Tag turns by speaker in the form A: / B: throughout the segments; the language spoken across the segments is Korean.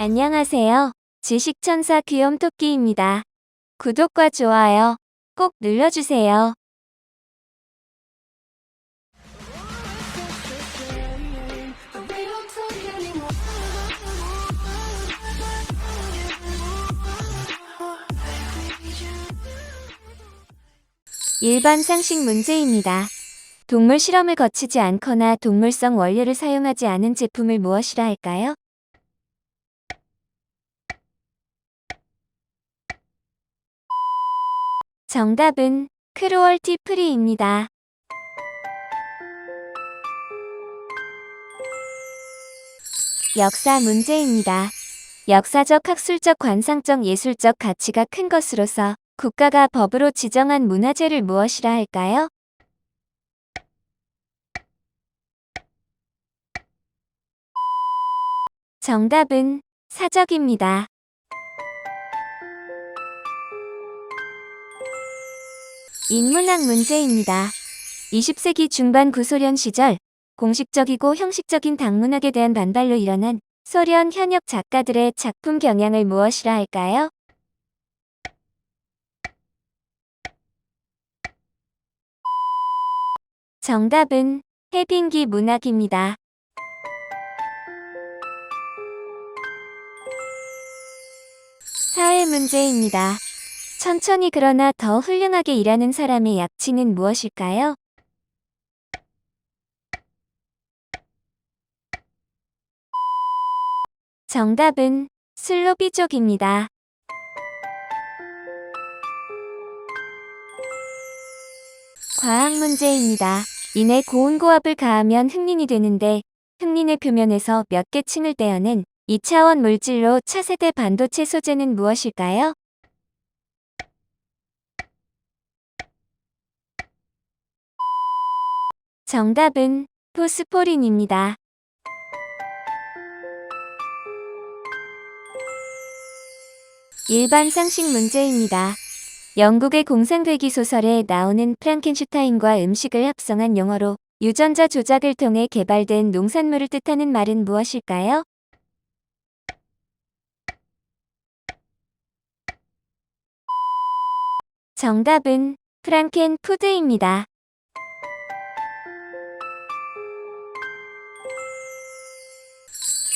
A: 안녕하세요. 지식천사 귀염토끼입니다. 구독과 좋아요 꼭 눌러주세요. 일반 상식 문제입니다. 동물 실험을 거치지 않거나 동물성 원료를 사용하지 않은 제품을 무엇이라 할까요? 정답은 크루얼티 프리입니다. 역사 문제입니다. 역사적, 학술적, 관상적, 예술적 가치가 큰 것으로서 국가가 법으로 지정한 문화재를 무엇이라 할까요? 정답은 사적입니다. 인문학 문제입니다. 20세기 중반 구소련 시절 공식적이고 형식적인 당문학에 대한 반발로 일어난 소련 현역 작가들의 작품 경향을 무엇이라 할까요? 정답은 해빙기 문학입니다. 사회 문제입니다. 천천히 그러나 더 훌륭하게 일하는 사람의 약칭은 무엇일까요? 정답은 슬로비족입니다. 과학 문제입니다. 인의 고온고압을 가하면 흑린이 되는데 흑린의 표면에서 몇 개 층을 떼어낸 2차원 물질로 차세대 반도체 소재는 무엇일까요? 정답은 포스포린입니다. 일반 상식 문제입니다. 영국의 공상되기 소설에 나오는 프랑켄슈타인과 음식을 합성한 용어로 유전자 조작을 통해 개발된 농산물을 뜻하는 말은 무엇일까요? 정답은 프랑켄 푸드입니다.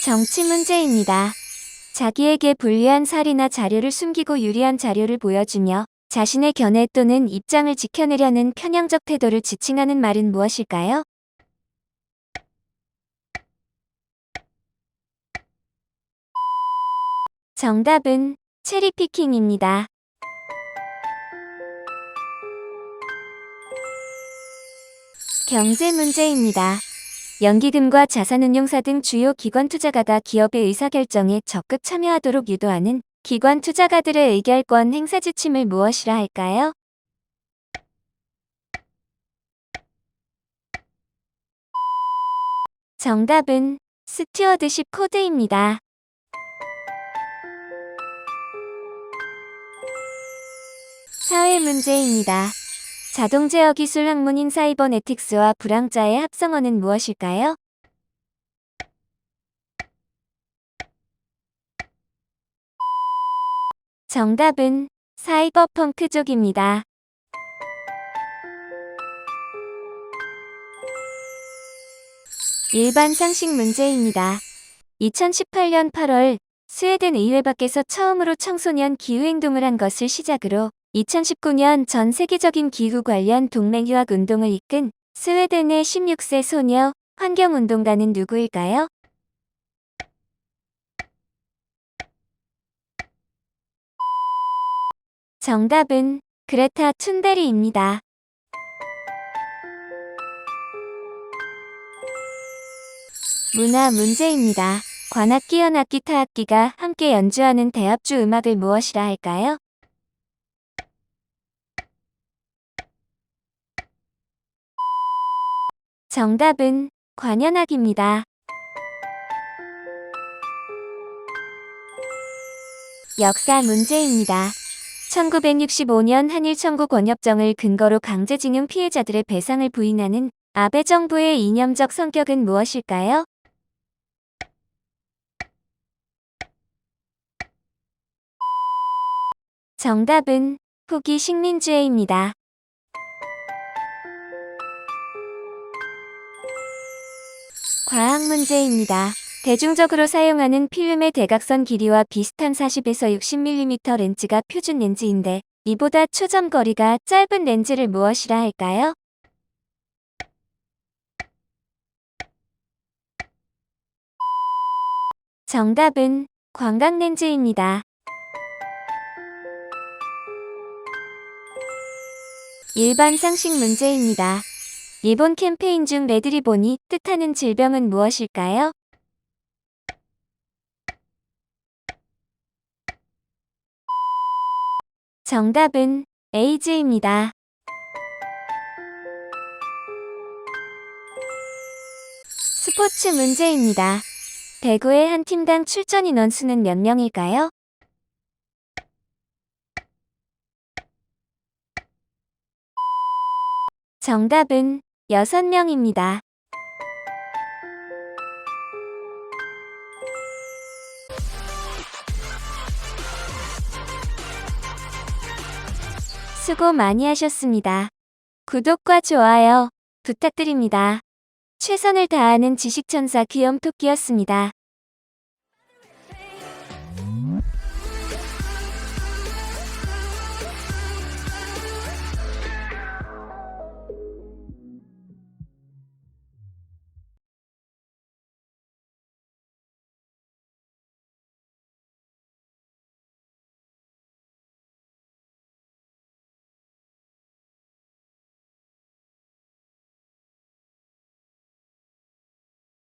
A: 정치 문제입니다. 자기에게 불리한 사리나 자료를 숨기고 유리한 자료를 보여주며 자신의 견해 또는 입장을 지켜내려는 편향적 태도를 지칭하는 말은 무엇일까요? 정답은 체리피킹입니다. 경제 문제입니다. 연기금과 자산운용사 등 주요 기관 투자가가 기업의 의사결정에 적극 참여하도록 유도하는 기관 투자가들의 의결권 행사 지침을 무엇이라 할까요? 정답은 스튜어드십 코드입니다. 사회 문제입니다. 자동 제어 기술 학문인 사이버네틱스와 불황자의 합성어는 무엇일까요? 정답은 사이버펑크족입니다. 일반 상식 문제입니다. 2018년 8월 스웨덴 의회 밖에서 처음으로 청소년 기후행동을 한 것을 시작으로 2019년 전 세계적인 기후 관련 동맹휴학 운동을 이끈 스웨덴의 16세 소녀 환경운동가는 누구일까요? 정답은 그레타 툰베리입니다. 문화 문제입니다. 관악기, 현 악기, 타악기가 함께 연주하는 대합주 음악을 무엇이라 할까요? 정답은 관현악입니다. 역사 문제입니다. 1965년 한일 청구 권협정을 근거로 강제징용 피해자들의 배상을 부인하는 아베 정부의 이념적 성격은 무엇일까요? 정답은 후기 식민주의입니다. 과학 문제입니다. 대중적으로 사용하는 필름의 대각선 길이와 비슷한 40에서 60mm 렌즈가 표준 렌즈인데 이보다 초점 거리가 짧은 렌즈를 무엇이라 할까요? 정답은 광각 렌즈입니다. 일반 상식 문제입니다. 일본 캠페인 중 레드리본이 뜻하는 질병은 무엇일까요? 정답은 에이즈입니다. 스포츠 문제입니다. 배구의 한 팀당 출전 인원 수는 몇 명일까요? 정답은 6명입니다. 수고 많이 하셨습니다. 구독과 좋아요 부탁드립니다. 최선을 다하는 지식천사 귀염토끼였습니다.